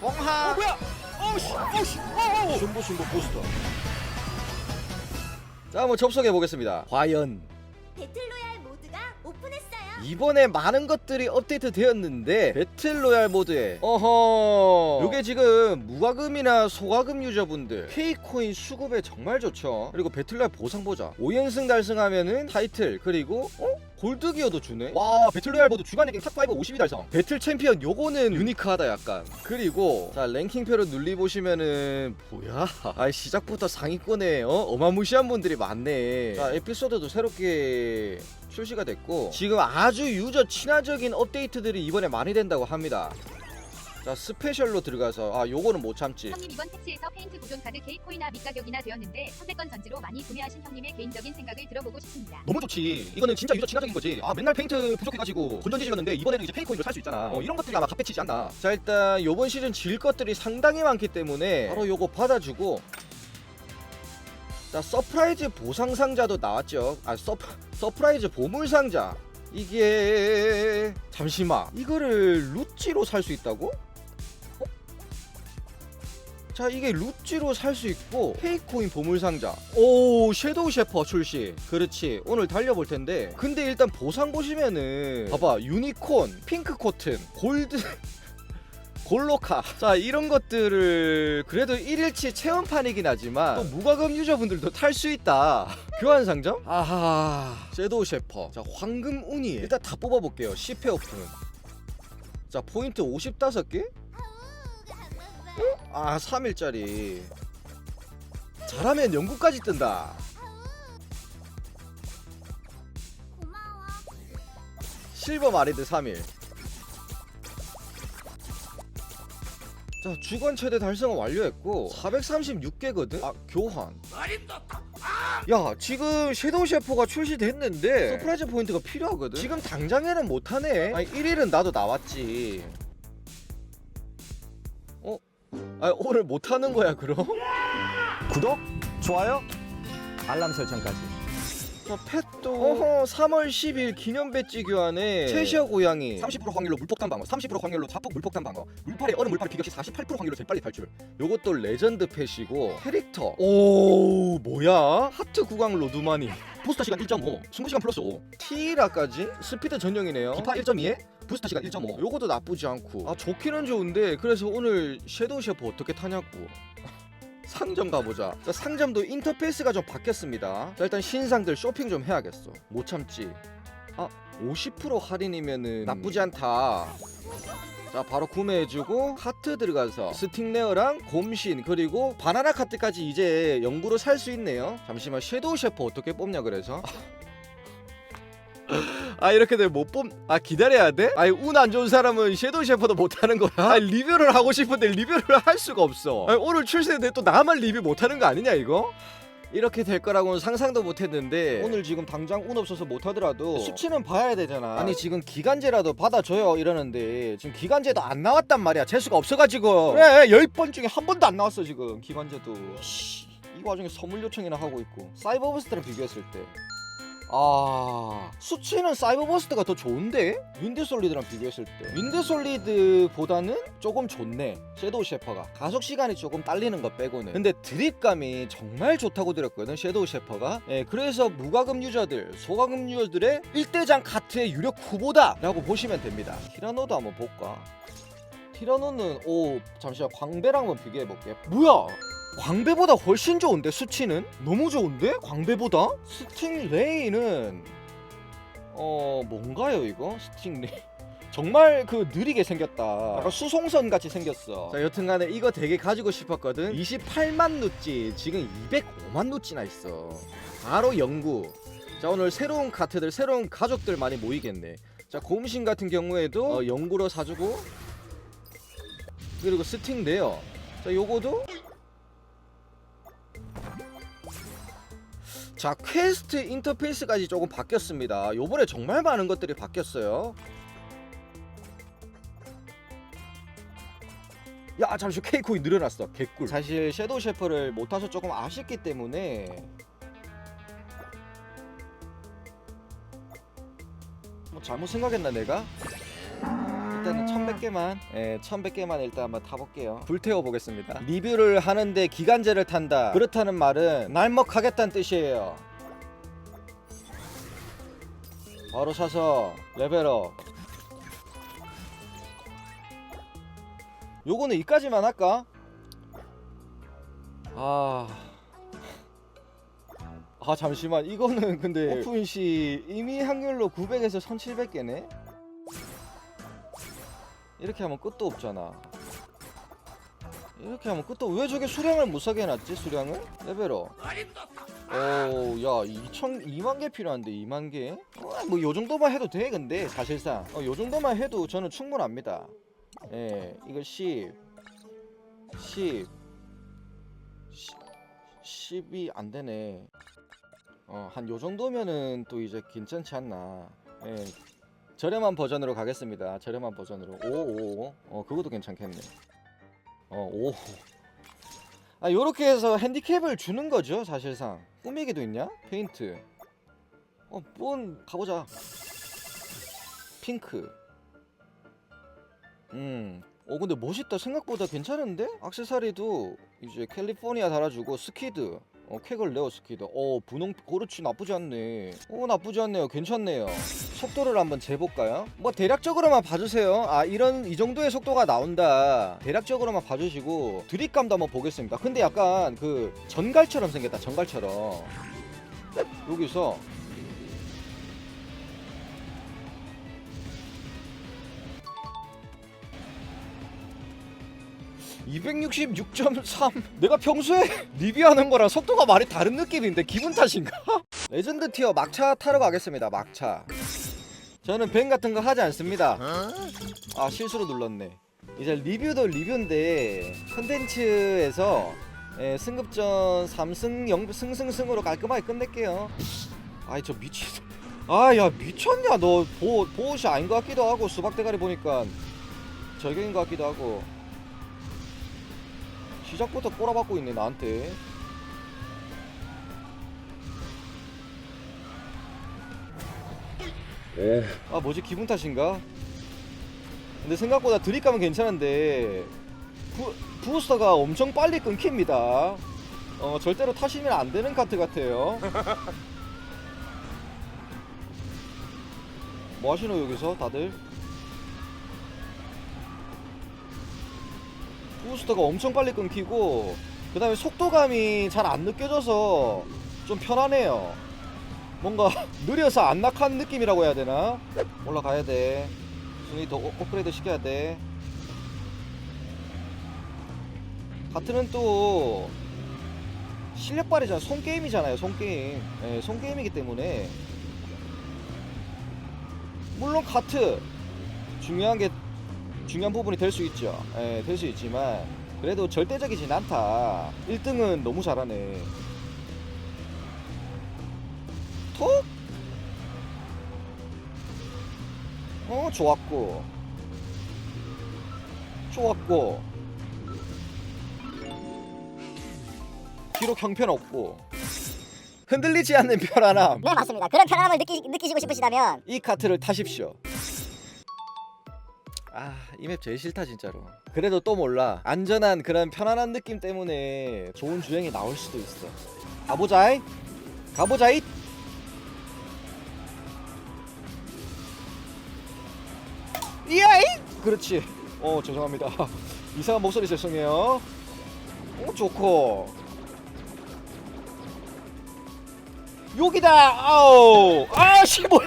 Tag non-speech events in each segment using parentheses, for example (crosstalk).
뻥하. 어 뭐야? 어우씨 어우씨 어우 순보 순보 부스터. 자 한번 접속해 보겠습니다. 과연. 배틀로얄 모드가 오픈했어요. 이번에 많은 것들이 업데이트 되었는데 배틀로얄 모드에 어허. 요게 지금 무과금이나 소과금 유저분들 K코인 수급에 정말 좋죠. 그리고 배틀로얄 보상 보자 5연승 달성하면은 타이틀 그리고 어? 골드기어도 주네? 와 배틀로얄 모드 주간 랭킹 탑5 52 달성. 배틀 챔피언 요거는 유니크하다 약간. 그리고 자 랭킹표를 눌리보시면은 뭐야? 아 시작부터 상위권에 어? 어마무시한 분들이 많네. 자 에피소드도 새롭게 출시가 됐고 지금 아주 유저 친화적인 업데이트들이 이번에 많이 된다고 합니다 자 스페셜로 들어가서 아 요거는 못 참지 형님 이번 패치에서 페인트 보존 카드 K코이나 밑가격이나 되었는데 선택권 전지로 많이 구매하신 형님의 개인적인 생각을 들어보고 싶습니다. 너무 좋지. 이거는 진짜 유저 친화적인 거지. 아 맨날 페인트 부족해가지고 건전지 질렀는데 이번에는 이제 페이커인으로 살 수 있잖아. 어, 이런 것들이 아마 값배치지 않나. 자 일단 요번 시즌 질 것들이 상당히 많기 때문에 바로 요거 받아주고 자 서프라이즈 보상 상자도 나왔죠 아 서, 서프라이즈 보물 상자. 이게 잠시만 이거를 루찌로 살 수 있다고? 어? 자 이게 루찌로 살 수 있고 페이코인 보물 상자. 오 섀도우 셰퍼 출시. 그렇지. 오늘 달려볼 텐데. 근데 일단 보상 보시면은 봐봐 유니콘 핑크 코튼 골드 골로카. 자 이런 것들을 그래도 1일치 체험판이긴 하지만 또 무과금 유저분들도 탈 수 있다. 교환 상점? 아하 섀도우 셰퍼. 자 황금 우니. 일단 다 뽑아볼게요. 10회 오픈. 자 포인트 55개? 아 3일짜리. 잘하면 영국까지 뜬다. 고마워. 실버 마리드 3일 자 주간 최대 달성은 완료했고 436개거든? 아 교환 야 지금 섀도우 셰퍼가 출시됐는데 서프라이즈 포인트가 필요하거든 지금 당장에는 못하네 아니 1일은 나도 나왔지 어? 아 오늘 못하는 거야 그럼? 구독 좋아요 알람 설정까지. 저 펫도 어허 3월 10일 기념 배지 교환에 채셔 고양이. 30% 확률로 물폭탄 방어, 30% 확률로 자폭 물폭탄 방어, 물팔에 얼음 물팔 비격시 48% 확률로 제일 빨리 탈출. 요것도 레전드 펫이고 캐릭터. 오 뭐야? 하트 구강 로드마니 부스터 시간 1.5, 승부 시간 플러스 5, 티라까지? 스피드 전용이네요. 기파 1.2에 부스터 시간 1.5. 요것도 나쁘지 않고. 아 좋기는 좋은데 그래서 오늘 섀도우 셰프 어떻게 타냐고 상점 가보자. 자 상점도 인터페이스가 좀 바뀌었습니다. 자 일단 신상들 쇼핑 좀 해야겠어. 못 참지. 아 50% 할인이면은 나쁘지 않다. 자 바로 구매해주고 카트 들어가서 스틱레어랑 곰신 그리고 바나나 카트까지 이제 영구로 살 수 있네요. 잠시만 섀도우 셰프 어떻게 뽑냐 그래서 아 이렇게 되면 못 뽑... 아 기다려야 돼? 아니 운 안 좋은 사람은 섀도우 셰퍼도 못하는 거야? 아니 리뷰를 하고 싶은데 리뷰를 할 수가 없어. 아니, 오늘 출시했는데 또 나만 리뷰 못하는 거 아니냐 이거? 이렇게 될 거라고는 상상도 못했는데 오늘 지금 당장 운 없어서 못하더라도 수치는 봐야 되잖아. 아니 지금 기간제라도 받아줘요 이러는데. 지금 기간제도 안 나왔단 말이야. 재수가 없어가지고. 그래 10번 중에 한 번도 안 나왔어 지금 기간제도. 씨, 이 와중에 선물 요청이나 하고 있고. 사이버버스트랑 비교했을 때 아. 수치는 사이버버스트가 더 좋은데? 윈드솔리드랑 비교했을 때. 윈드솔리드보다는 조금 좋네 섀도우 셰퍼가. 가속 시간이 조금 딸리는 거 빼고는. 근데 드립감이 정말 좋다고 들었거든 섀도우 셰퍼가. 예, 그래서 무과금 유저들 소과금 유저들의 1대장 카트의 유력 후보다 라고 보시면 됩니다. 티라노도 한번 볼까? 티라노는 오 잠시만 광배랑 한번 비교해 볼게. 뭐야 광배보다 훨씬 좋은데 수치는? 너무 좋은데? 광배보다? 스팅레이는 어 뭔가요 이거? 스팅레이? (laughs) 정말 그 느리게 생겼다. 약간 수송선 같이 생겼어. 자 여튼간에 이거 되게 가지고 싶었거든. 28만 누찌 지금 205만 누찌나 있어. 바로 영구. 자 오늘 새로운 카트들 새로운 가족들 많이 모이겠네. 자 곰신 같은 경우에도 어, 영구로 사주고 그리고 스팅레어. 자 요거도 자 퀘스트 인터페이스까지 조금 바뀌었습니다. 요번에 정말 많은 것들이 바뀌었어요. 야 잠시 케이코인 늘어났어. 개꿀. 사실 섀도우 셰퍼를 못 타서 조금 아쉽기 때문에 뭐 잘못 생각했나 내가? 일단은 1100 1100개만? 예 1100개만 일단 한번 타볼게요. 불태워 보겠습니다. 리뷰를 하는데 기간제를 탄다. 그렇다는 말은 날먹하겠다는 뜻이에요. 바로 사서 레벨업. 요거는 이까지만 할까? 아... 아 잠시만. 이거는 근데 오픈시 이미 확률로 900에서 1700개네? 이렇게 하면 끝도 없잖아 이렇게 하면 끝도 왜 저게 수량을 못 사게 해놨지 수량을? 레벨업 오야 2천 2만 개 필요한데 2만 개? 어, 뭐 요 정도만 해도 돼 근데 사실상 어, 요 정도만 해도 저는 충분합니다 예 이거 10 10 10, 10이 안 되네 어, 한 요 정도면은 또 이제 괜찮지 않나. 예. 저렴한 버전으로 가겠습니다. 저렴한 버전으로. 55. 어, 그것도 괜찮겠네. 어, 5. 아, 요렇게 해서 핸디캡을 주는 거죠, 사실상. 꾸미기도 있냐? 페인트. 어, 뭔 가보자. 핑크. 음. 어 근데 멋있다 생각보다 괜찮은데? 악세사리도 이제 캘리포니아 달아주고 스키드 어, 쾌걸 레어 스키드. 어, 분홍 그렇지 나쁘지 않네. 어, 나쁘지 않네요. 괜찮네요. 속도를 한번 재볼까요? 뭐 대략적으로만 봐주세요. 아, 이런 이 정도의 속도가 나온다. 대략적으로만 봐주시고 드립감도 한번 보겠습니다. 근데 약간 그 전갈처럼 생겼다. 전갈처럼. 여기서 266.3 내가 평소에 (laughs) 리뷰하는 거랑 속도가 많이 다른 느낌인데 기분 탓인가? (laughs) 레전드 티어 막차 타러 가겠습니다 막차. 저는 밴 같은 거 하지 않습니다. 아 실수로 눌렀네. 이제 리뷰도 리뷰인데 컨텐츠에서 예, 승급전 3승 0 승승승으로 깔끔하게 끝낼게요. 아이 저 미치 아야 미쳤냐? 너 보, 보호시 아닌 것 같기도 하고 수박 대가리 보니까 절경인 것 같기도 하고 시작부터 꼬라박고 있네 나한테. 아 뭐지? 기분 탓인가? 근데 생각보다 드립감은 괜찮은데 부, 부스터가 엄청 빨리 끊깁니다. 어 절대로 타시면 안 되는 카트 같아요. (laughs) 뭐 하시노 여기서? 다들? 부스터가 엄청 빨리 끊기고 그 다음에 속도감이 잘 안 느껴져서 좀 편하네요. 뭔가 (laughs) 느려서 안 낙한 느낌이라고 해야 되나? 올라가야 돼. 순위 더 업- 업그레이드 시켜야 돼. 가트는 또 실력 발휘잖아 손게임이잖아요 손게임. 예, 손게임이기 때문에. 물론 카트. 중요한 게 중요한 부분이 될 수 있죠. 예, 될 수 있지만 그래도 절대적이진 않다. 1등은 너무 잘하네. 톡? 어, 좋았고. 좋았고. 기록 형편없고. 흔들리지 않는 편안함. 네 맞습니다. 그런 편안함을 느끼, 느끼시고 싶으시다면 이 카트를 타십시오. 아, 이 맵 제일 싫다 진짜로. 그래도 또 몰라. 안전한 그런 편안한 느낌 때문에 좋은 주행이 나올 수도 있어. 가보자이. 가보자이. 이야이. 그렇지. 어, 죄송합니다. (laughs) 이상한 목소리 죄송해요. 어, 좋고. 여기다. 아우. 아 씨 뭐야?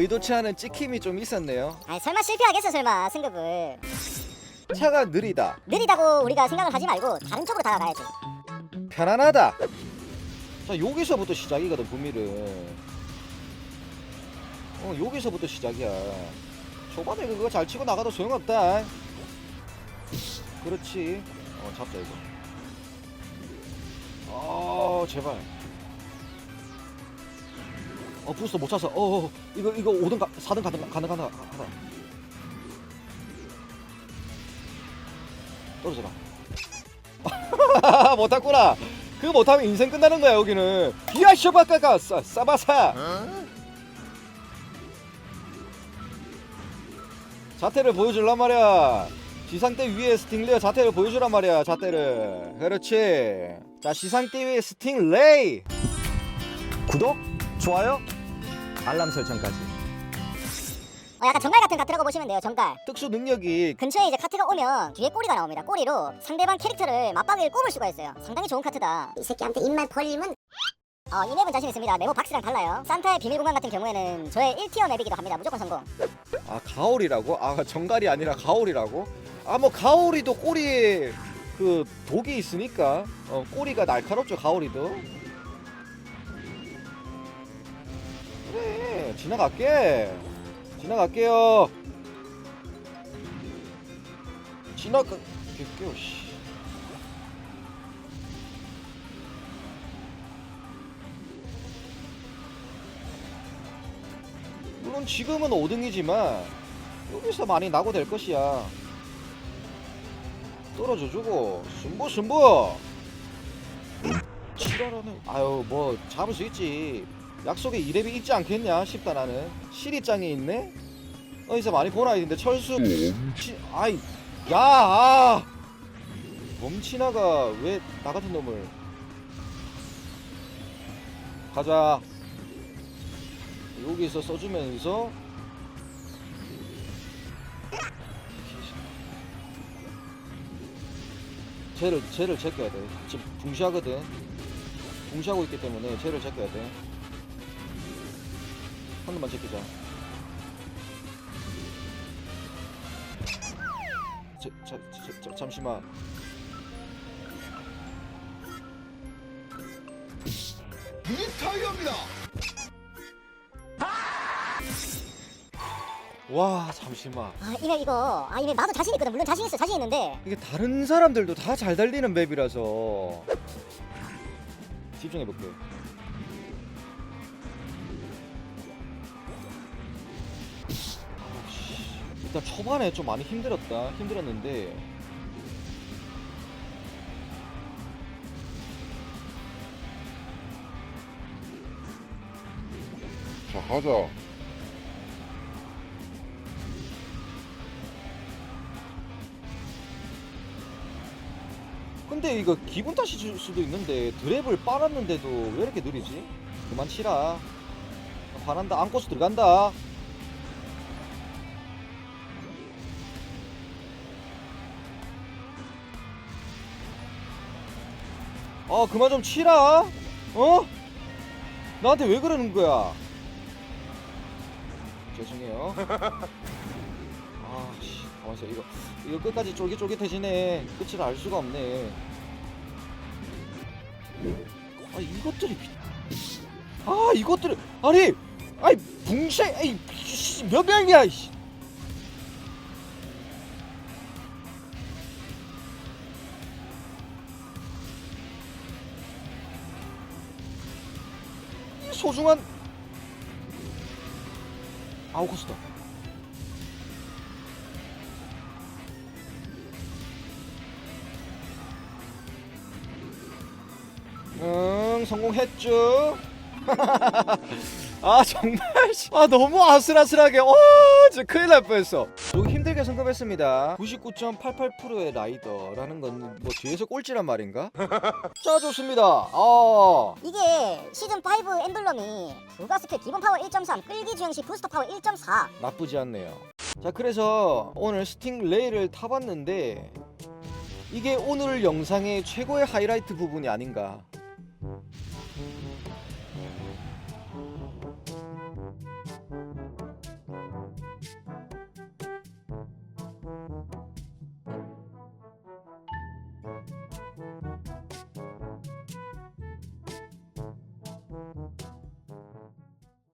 의도치 않은 찍힘이 좀 있었네요. 아니, 설마 실패하겠어 설마 승급을 차가 느리다, 느리다고 우리가 생각을 하지 말고 다른 쪽으로 다가가야지. 편안하다. 자 여기서부터 시작이거든 구미는. 어 여기서부터 시작이야. 초반에 그거 잘 치고 나가도 소용없다. 그렇지. 어 잡자 이거. 어 제발. 어 부스터 못 찾았어. 어, 어, 어. 이거 이거 5등 가 4등 가능 가능하나 하나 떨어져라. (laughs) 못탔구나. 그거 못하면 인생 끝나는 거야 여기는. 비아쇼바카가 싸바사. 자태를 보여줄란 말이야. 지상대 위에 스팅레어 자태를 보여주란 말이야 자태를. 그렇지. 자 지상대 위에 스팅레이. 구독? 좋아요, 알람 설정까지. 어, 약간 정갈 같은 카트라고 보시면 돼요 정갈. 특수 능력이 근처에 이제 카트가 오면 뒤에 꼬리가 나옵니다. 꼬리로 상대방 캐릭터를 맞박이를 꼽을 수가 있어요. 상당히 좋은 카트다. 이 새끼한테 입만 벌리면 어, 이 맵은 자신 있습니다. 네모 박스랑 달라요. 산타의 비밀 공간 같은 경우에는 저의 1티어 맵이기도 합니다. 무조건 성공. 아 가오리라고? 아 정갈이 아니라 가오리라고? 아 뭐 가오리도 꼬리에 그 독이 있으니까. 어 꼬리가 날카롭죠 가오리도 그래 지나갈게 지나갈게요 지나갈게요 씨 물론 지금은 5등이지만 여기서 많이 나고 될 것이야. 떨어져주고 승부 승부. 지랄하네. 아유 뭐 잡을 수 있지. 약속에 이랩이 있지 않겠냐 싶다 나는. 시리짱이 있네. 어디서 많이 보나 했는데 철수. 치, 아이 야. 아. 범치나가 왜 나 같은 놈을. 가자. 여기서 써주면서 쟤를 쟤를 제껴야 돼. 지금 붕시하거든. 붕시하고 있기 때문에 쟤를 제껴야 돼. 한 놈만 제끼자. 자, 자, 자, 자, 잠시만. 와 잠시만 아이맵 이거 아이맵 나도 자신 있거든 물론 자신 있어 자신 있는데 이게 다른 사람들도 다 잘 달리는 맵이라서 집중해 볼게. 일단 초반에 좀 많이 힘들었다. 힘들었는데 자 가자 근데 이거 기분 탓일 수도 있는데 드랩을 빨았는데도 왜 이렇게 느리지? 그만 치라. 화난다. 안고수 들어간다. 아 그만 좀 치라. 어? 나한테 왜 그러는 거야? 죄송해요. (laughs) 아씨, 가만있어. 이거 이거 끝까지 쫄깃쫄깃해지네. 끝을 알 수가 없네. 아 이것들이 미- 아 이것들이 아니 아이 붕쉐 아이 씨, 몇 명이야 이씨. 소중한 아우코스다. 응 성공했죠 (laughs) 아 정말 씨. 아 너무 아슬아슬하게 어 진짜 큰일 날 뻔했어 여기 성공했습니다. 99.88%의 라이더라는 건 뭐 뒤에서 꼴찌란 말인가? (laughs) 자 좋습니다. 아. 이게 시즌5 엠블럼이 부가 스킬 기본 파워 1.3 끌기 주행 시 부스터 파워 1.4 나쁘지 않네요. 자 그래서 오늘 스팅 레이를 타봤는데 이게 오늘 영상의 최고의 하이라이트 부분이 아닌가